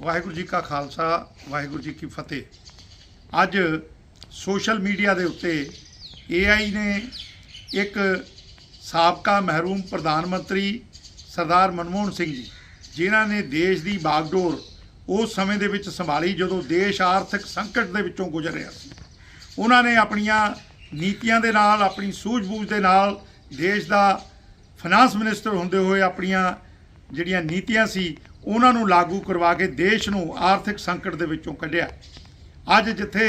ਵਾਹਿਗੁਰੂ ਜੀ ਕਾ ਖਾਲਸਾ, ਵਾਹਿਗੁਰੂ ਜੀ ਕੀ ਫਤਿਹ। ਅੱਜ social media ਦੇ ਉੱਤੇ AI ਨੇ ਇੱਕ ਸਾਬਕਾ ਮਹਿਰੂਮ ਪ੍ਰਧਾਨ ਮੰਤਰੀ ਸਰਦਾਰ ਮਨਮੋਹਨ ਸਿੰਘ ਜੀ, ਜਿਨ੍ਹਾਂ ਨੇ ਦੇਸ਼ ਦੀ ਬਾਗਡੋਰ ਉਸ ਸਮੇਂ ਦੇ ਵਿੱਚ ਸੰਭਾਲੀ ਜਦੋਂ ਦੇਸ਼ ਆਰਥਿਕ ਸੰਕਟ ਦੇ ਵਿੱਚੋਂ ਗੁਜ਼ਰ ਰਿਹਾ ਸੀ। ਉਹਨਾਂ ਨੇ ਆਪਣੀਆਂ ਨੀਤੀਆਂ ਦੇ ਨਾਲ, ਆਪਣੀ ਸੂਝ-ਬੂਝ ਦੇ ਨਾਲ ਦੇਸ਼ ਦਾ ਫਾਈਨਾਂਸ ਮਿਨਿਸਟਰ ਹੁੰਦੇ ਹੋਏ ਆਪਣੀਆਂ ਜਿਹੜੀਆਂ ਨੀਤੀਆਂ ਸੀ ਉਹਨਾਂ ਨੂੰ ਲਾਗੂ ਕਰਵਾ ਕੇ ਦੇਸ਼ ਨੂੰ ਆਰਥਿਕ ਸੰਕਟ ਦੇ ਵਿੱਚੋਂ ਕੱਢਿਆ। ਅੱਜ ਜਿੱਥੇ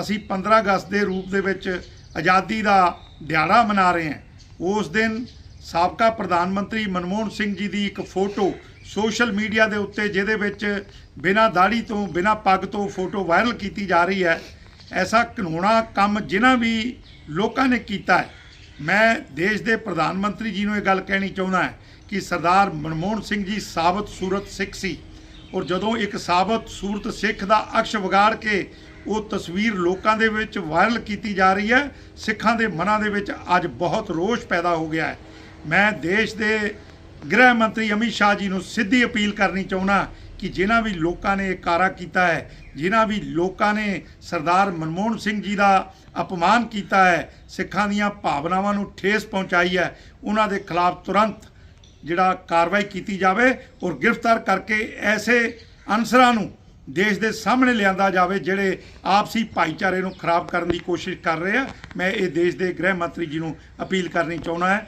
ਅਸੀਂ 15 ਅਗਸਤ ਦੇ ਰੂਪ ਦੇ ਵਿੱਚ ਆਜ਼ਾਦੀ ਦਾ ਦਿਹਾੜਾ ਮਨਾ ਰਹੇ ਹਾਂ, ਉਸ ਦਿਨ ਸਾਬਕਾ ਪ੍ਰਧਾਨ ਮੰਤਰੀ ਮਨਮੋਹਨ ਸਿੰਘ ਜੀ ਦੀ ਇੱਕ ਫੋਟੋ ਸੋਸ਼ਲ ਮੀਡੀਆ ਦੇ ਉੱਤੇ, ਜਿਹਦੇ ਵਿੱਚ ਬਿਨਾਂ ਦਾੜੀ ਤੋਂ, ਬਿਨਾਂ ਪੱਗ ਤੋਂ ਫੋਟੋ ਵਾਇਰਲ ਕੀਤੀ ਜਾ ਰਹੀ ਹੈ, ਐਸਾ ਘਨੋਣਾ ਕੰਮ ਜਿਨ੍ਹਾਂ ਵੀ ਲੋਕਾਂ ਨੇ ਕੀਤਾ ਹੈ। ਮੈਂ ਦੇਸ਼ ਦੇ ਪ੍ਰਧਾਨ ਮੰਤਰੀ ਜੀ ਨੂੰ ਇਹ ਗੱਲ ਕਹਿਣੀ ਚਾਹੁੰਦਾ ਹਾਂ ਕਿ ਸਰਦਾਰ ਮਨਮੋਹਨ ਸਿੰਘ ਜੀ ਸਾਬਤ ਸੂਰਤ ਸਿੱਖ ਸੀ ਔਰ ਜਦੋਂ ਇੱਕ ਸਾਬਤ ਸੂਰਤ ਸਿੱਖ ਦਾ ਅਕਸ਼ ਵਿਗਾੜ ਕੇ ਉਹ ਤਸਵੀਰ ਲੋਕਾਂ ਦੇ ਵਿੱਚ ਵਾਇਰਲ ਕੀਤੀ ਜਾ ਰਹੀ ਹੈ, ਸਿੱਖਾਂ ਦੇ ਮਨਾਂ ਦੇ ਵਿੱਚ ਅੱਜ ਬਹੁਤ ਰੋਸ਼ ਪੈਦਾ ਹੋ ਗਿਆ ਹੈ। ਮੈਂ ਦੇਸ਼ ਦੇ ਗ੍ਰਹਿ ਮੰਤਰੀ ਅਮਿਤ ਸ਼ਾਹ ਜੀ ਨੂੰ ਸਿੱਧੀ ਅਪੀਲ ਕਰਨੀ ਚਾਹੁੰਦਾ ਕਿ ਜਿਨ੍ਹਾਂ ਵੀ ਲੋਕਾਂ ਨੇ ਇਹ ਕਾਰਾ ਕੀਤਾ ਹੈ, ਜਿਨ੍ਹਾਂ ਵੀ ਲੋਕਾਂ ਨੇ ਸਰਦਾਰ ਮਨਮੋਹਨ ਸਿੰਘ ਜੀ ਦਾ ਅਪਮਾਨ ਕੀਤਾ ਹੈ, ਸਿੱਖਾਂ ਦੀਆਂ ਭਾਵਨਾਵਾਂ ਨੂੰ ਠੇਸ ਪਹੁੰਚਾਈ ਹੈ, ਉਹਨਾਂ ਦੇ ਖਿਲਾਫ ਤੁਰੰਤ ਜਿਹੜਾ ਕਾਰਵਾਈ ਕੀਤੀ ਜਾਵੇ ਔਰ ਗ੍ਰਿਫਤਾਰ ਕਰਕੇ ਐਸੇ ਅਨਸਰਾਂ ਨੂੰ ਦੇਸ਼ ਦੇ ਸਾਹਮਣੇ ਲਿਆਂਦਾ ਜਾਵੇ ਜਿਹੜੇ ਆਪਸੀ ਭਾਈਚਾਰੇ ਨੂੰ ਖਰਾਬ ਕਰਨ ਦੀ ਕੋਸ਼ਿਸ਼ ਕਰ ਰਹੇ ਆ। ਮੈਂ ਇਹ ਦੇਸ਼ ਦੇ ਗ੍ਰਹਿ ਮੰਤਰੀ ਜੀ ਨੂੰ ਅਪੀਲ ਕਰਨੀ ਚਾਹੁੰਦਾ ਹਾਂ।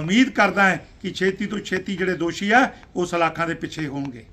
ਉਮੀਦ ਕਰਦਾ ਹਾਂ ਕਿ ਛੇਤੀ ਤੋਂ ਛੇਤੀ ਜਿਹੜੇ ਦੋਸ਼ੀ ਆ, ਉਹ ਸਲਾਖਾਂ ਦੇ ਪਿੱਛੇ ਹੋਣਗੇ।